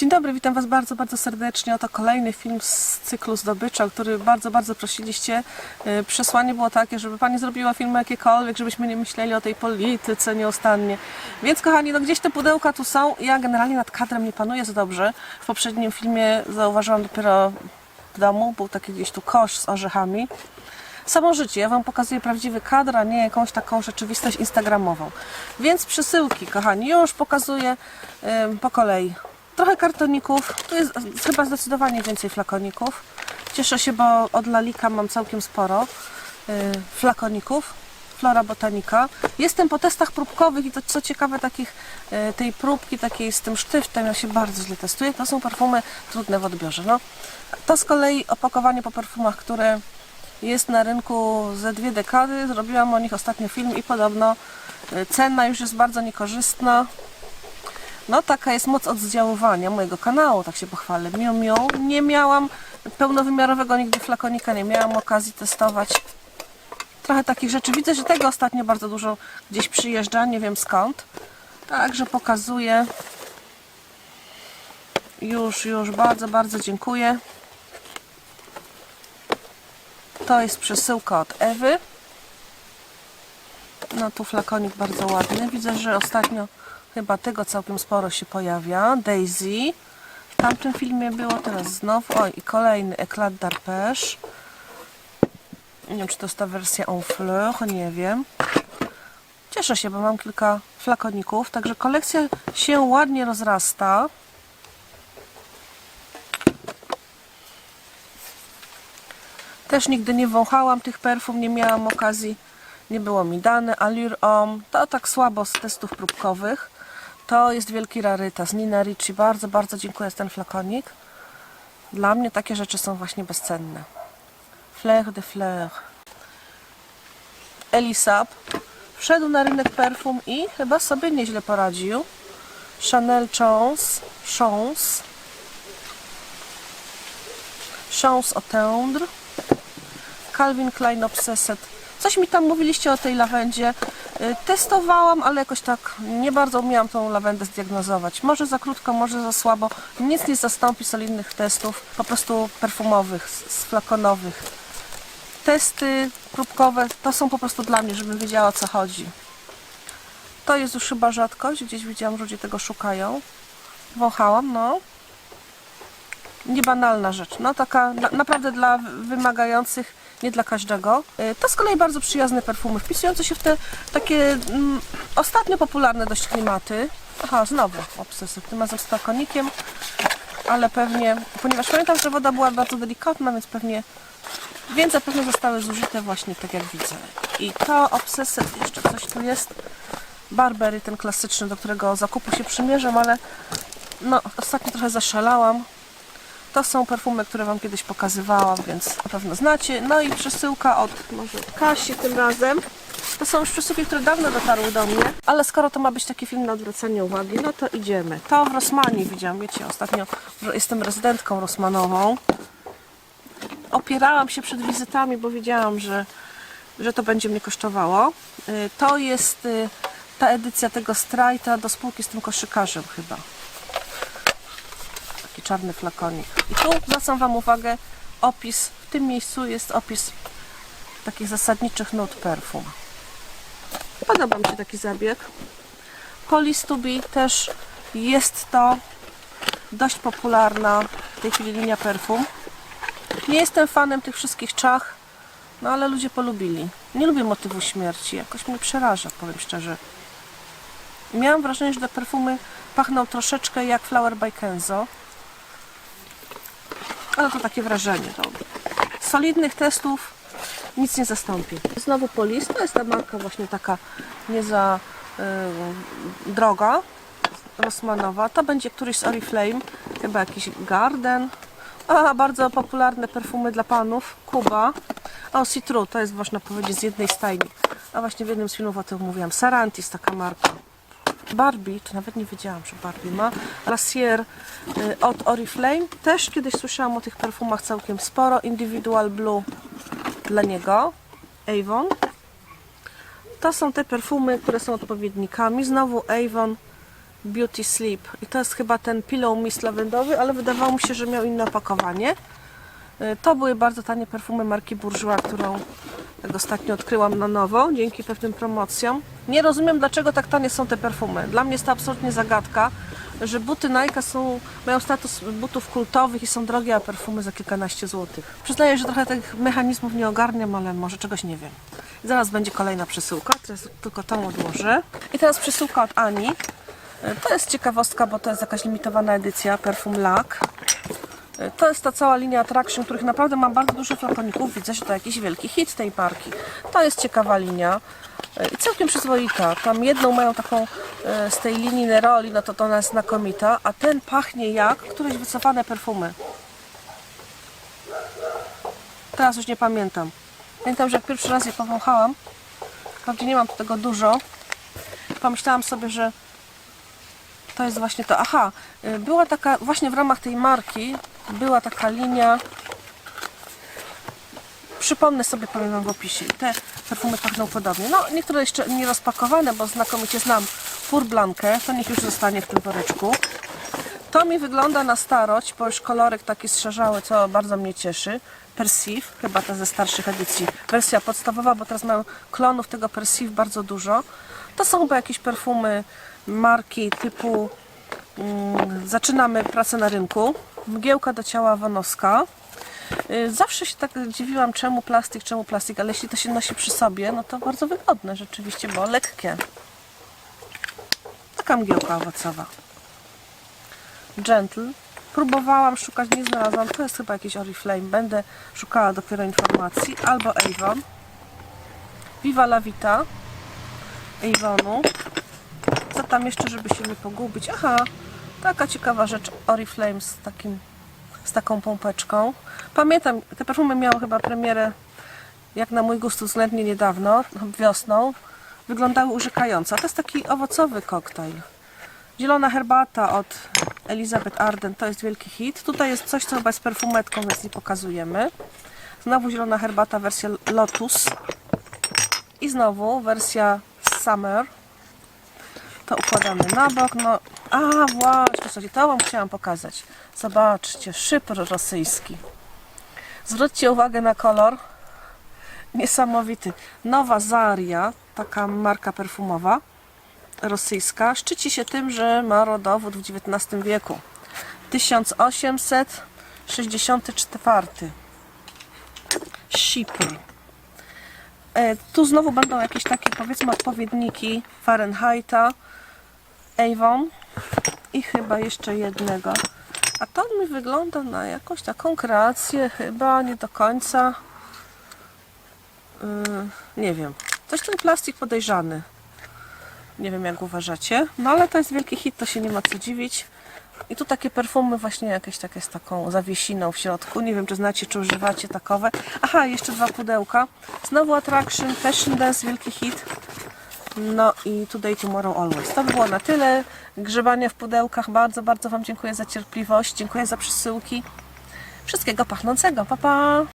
Dzień dobry, witam Was bardzo, bardzo serdecznie. Oto kolejny film z cyklu Zdobycza, o który bardzo, bardzo prosiliście. Yy, Przesłanie było takie, żeby Pani zrobiła filmy jakiekolwiek, żebyśmy nie myśleli o tej polityce nieustannie. Więc kochani, no gdzieś te pudełka tu są. Ja generalnie nad kadrem nie panuję za dobrze. W poprzednim filmie zauważyłam dopiero w domu, był taki gdzieś tu kosz z orzechami. Samo życie, ja Wam pokazuję prawdziwy kadr, a nie jakąś taką rzeczywistość instagramową. Więc przesyłki, kochani, już pokazuję ym, po kolei. Trochę kartoników, tu jest chyba zdecydowanie więcej flakoników. Cieszę się, bo od Lalika mam całkiem sporo yy, flakoników. Flora Botanika. Jestem po testach próbkowych i to co ciekawe takich, yy, tej próbki takiej z tym sztyftem, ja się bardzo źle testuję. To są perfumy trudne w odbiorze. No, to z kolei opakowanie po perfumach, które jest na rynku ze dwie dekady. Zrobiłam o nich ostatnio film i podobno y, cena już jest bardzo niekorzystna. No taka jest moc oddziaływania mojego kanału, tak się pochwalę. Miu, miu. Nie miałam pełnowymiarowego nigdy flakonika, nie miałam okazji testować. Trochę takich rzeczy. Widzę, że tego ostatnio bardzo dużo gdzieś przyjeżdża, nie wiem skąd. Także pokazuję. Już, już, bardzo, bardzo dziękuję. To jest przesyłka od Ewy. No tu flakonik bardzo ładny. Widzę, że ostatnio chyba tego całkiem sporo się pojawia. Daisy. W tamtym filmie było, teraz znowu. Oj, i kolejny Eclat d'Arpège. Nie wiem, czy to jest ta wersja en fleur, nie wiem. Cieszę się, bo mam kilka flakoników, także kolekcja się ładnie rozrasta. Też nigdy nie wąchałam tych perfum, nie miałam okazji, nie było mi dane. Allure Homme, to tak słabo z testów próbkowych. To jest wielki rarytas. Nina Ricci, bardzo, bardzo dziękuję za ten flakonik. Dla mnie takie rzeczy są właśnie bezcenne. Fleur de Fleur. Elisab wszedł na rynek perfum i chyba sobie nieźle poradził. Chanel Chance, Chance, Chance Attendre. Calvin Klein Obsessed. Coś mi tam mówiliście o tej lawendzie. Y, Testowałam, ale jakoś tak nie bardzo umiałam tą lawendę zdiagnozować. Może za krótko, może za słabo. Nic nie zastąpi solidnych testów, po prostu perfumowych, flakonowych. Testy próbkowe to są po prostu dla mnie, żebym wiedziała o co chodzi. To jest już chyba rzadkość, gdzieś widziałam, że ludzie tego szukają. Wąchałam, no niebanalna rzecz. No taka na, naprawdę dla wymagających, nie dla każdego. Y, To z kolei bardzo przyjazne perfumy, wpisujące się w te takie mm, ostatnio popularne dość klimaty. Aha, znowu obsesy, tym razem z flakonikiem, ale pewnie, ponieważ pamiętam, że woda była bardzo delikatna, więc pewnie więc zapewne zostały zużyte właśnie tak jak widzę. I to obsesy, jeszcze coś tu jest. Barbery, ten klasyczny, do którego zakupu się przymierzam, ale no, ostatnio trochę zaszalałam. To są perfumy, które Wam kiedyś pokazywałam, więc na pewno znacie. No i przesyłka od może Kasi tym razem. To są już przesyłki, które dawno dotarły do mnie, ale skoro to ma być taki film na odwracanie uwagi, no to idziemy. To w Rosmanie widziałam, wiecie, ostatnio jestem rezydentką rosmanową. Opierałam się przed wizytami, bo wiedziałam, że, że to będzie mnie kosztowało. Y, To jest y, ta edycja tego strajta do spółki z tym koszykarzem chyba taki czarny flakonik. I tu zwracam Wam uwagę, opis, w tym miejscu jest opis takich zasadniczych nut perfum. Podoba mi się taki zabieg. Be też jest to dość popularna w tej chwili linia perfum. Nie jestem fanem tych wszystkich czach, no ale ludzie polubili. Nie lubię motywu śmierci, jakoś mnie przeraża, powiem szczerze. Miałam wrażenie, że te perfumy pachną troszeczkę jak Flower by Kenzo. Ale to takie wrażenie. To solidnych testów nic nie zastąpi. Znowu Polis, to jest ta marka właśnie taka nie za y, droga, Rossmanowa. To będzie któryś z Oriflame, chyba jakiś Garden. A, bardzo popularne perfumy dla panów, Kuba. O, Citru, to jest można powiedzieć z jednej stajni. A właśnie w jednym z filmów o tym mówiłam. Sarantis, taka marka. Barbie, to nawet nie wiedziałam, że Barbie ma. Lassier y, od Oriflame. Też kiedyś słyszałam o tych perfumach całkiem sporo. Individual Blue dla niego. Avon. To są te perfumy, które są odpowiednikami. Znowu Avon Beauty Sleep. I to jest chyba ten Pillow Mist lawendowy, ale wydawało mi się, że miał inne opakowanie. Y, To były bardzo tanie perfumy marki Bourjois, którą tak ostatnio odkryłam na nowo, dzięki pewnym promocjom. Nie rozumiem, dlaczego tak tanie są te perfumy. Dla mnie jest to absolutnie zagadka, że buty Nike są, mają status butów kultowych i są drogie, a perfumy za kilkanaście złotych. Przyznaję, że trochę tych mechanizmów nie ogarniam, ale może czegoś nie wiem. Zaraz będzie kolejna przesyłka, teraz tylko tą odłożę. I teraz przesyłka od Ani. To jest ciekawostka, bo to jest jakaś limitowana edycja Perfum Lac. E, To jest ta cała linia Attraction, których naprawdę mam bardzo dużo flakoników. Widzę, że to jakiś wielki hit tej marki. To jest ciekawa linia e, i całkiem przyzwoita. Tam jedną mają taką e, z tej linii Neroli, no to to ona jest znakomita, a ten pachnie jak któreś wycofane perfumy. Teraz już nie pamiętam. Pamiętam, że jak pierwszy raz je powąchałam, wprawdzie nie mam tego dużo, pomyślałam sobie, że to jest właśnie to. Aha, y, była taka, właśnie w ramach tej marki była taka linia. Przypomnę sobie, powiem Wam w opisie. Te perfumy pachną podobnie. No, niektóre jeszcze nie rozpakowane, bo znakomicie znam Pur Blankę. To niech już zostanie w tym woreczku. To mi wygląda na starość, bo już kolorek taki zszarzały, co bardzo mnie cieszy. Perceive, chyba ta ze starszych edycji. Wersja podstawowa, bo teraz mają klonów tego Perceive bardzo dużo. To są chyba jakieś perfumy marki typu mm, Zaczynamy pracę na rynku. Mgiełka do ciała Wanowska. Y, Zawsze się tak dziwiłam, czemu plastik, czemu plastik, ale jeśli to się nosi przy sobie, no to bardzo wygodne rzeczywiście, bo lekkie. Taka mgiełka owocowa. Gentle. Próbowałam szukać, nie znalazłam. To jest chyba jakiś Oriflame. Będę szukała dopiero informacji. Albo Avon. Viva la Vita. Avonu. Co tam jeszcze, żeby się nie pogubić? Aha, taka ciekawa rzecz. Oriflame z takim z taką pompeczką. Pamiętam, te perfumy miały chyba premierę jak na mój gust względnie niedawno, wiosną. Wyglądały urzekająco. A to jest taki owocowy koktajl. Zielona herbata od Elizabeth Arden to jest wielki hit. Tutaj jest coś, co chyba jest perfumetką, więc nie pokazujemy. Znowu zielona herbata, wersja Lotus. I znowu wersja Summer. To układamy na bok. No, a właśnie, słuchajcie, to Wam chciałam pokazać. Zobaczcie, szypr rosyjski. Zwróćcie uwagę na kolor. Niesamowity. Nowa Zaria, taka marka perfumowa rosyjska, szczyci się tym, że ma rodowód w XIX wieku. 1864. Szypr. E, Tu znowu będą jakieś takie powiedzmy odpowiedniki Fahrenheita, Avon i chyba jeszcze jednego. A to mi wygląda na jakąś taką kreację, chyba nie do końca. Yy, nie wiem. Coś ten plastik podejrzany. Nie wiem jak uważacie. No ale to jest wielki hit, to się nie ma co dziwić. I tu takie perfumy właśnie jakieś takie z taką zawiesiną w środku. Nie wiem czy znacie, czy używacie takowe. Aha, jeszcze dwa pudełka. Znowu Attraction, Fashion Dance, wielki hit. No i Today, Tomorrow, Always. To by było na tyle. Grzebania w pudełkach. Bardzo, bardzo Wam dziękuję za cierpliwość. Dziękuję za przesyłki. Wszystkiego pachnącego. Pa, pa!